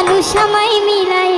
মানুষ সময় মিলায়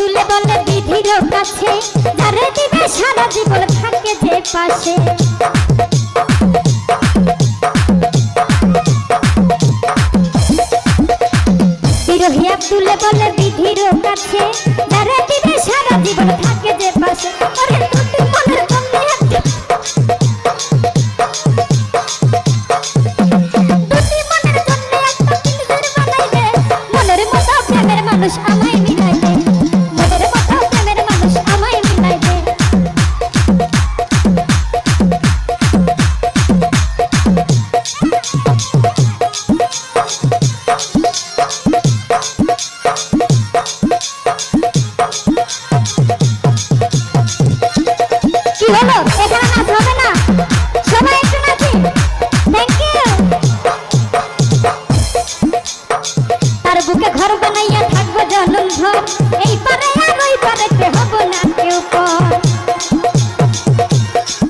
তুলে বলে বিধির কাছে, যারে দিবে সারা জীবন থাকে যে পাশে। বিরোহিয়া তুলে বলে বিধির কাছে, যারে দিবে সারা জীবন থাকে যে পাশে। ওরে তুই বলে তুমি বন্ধ। এই পারে আর ওই পারেতে হব না কেউ পর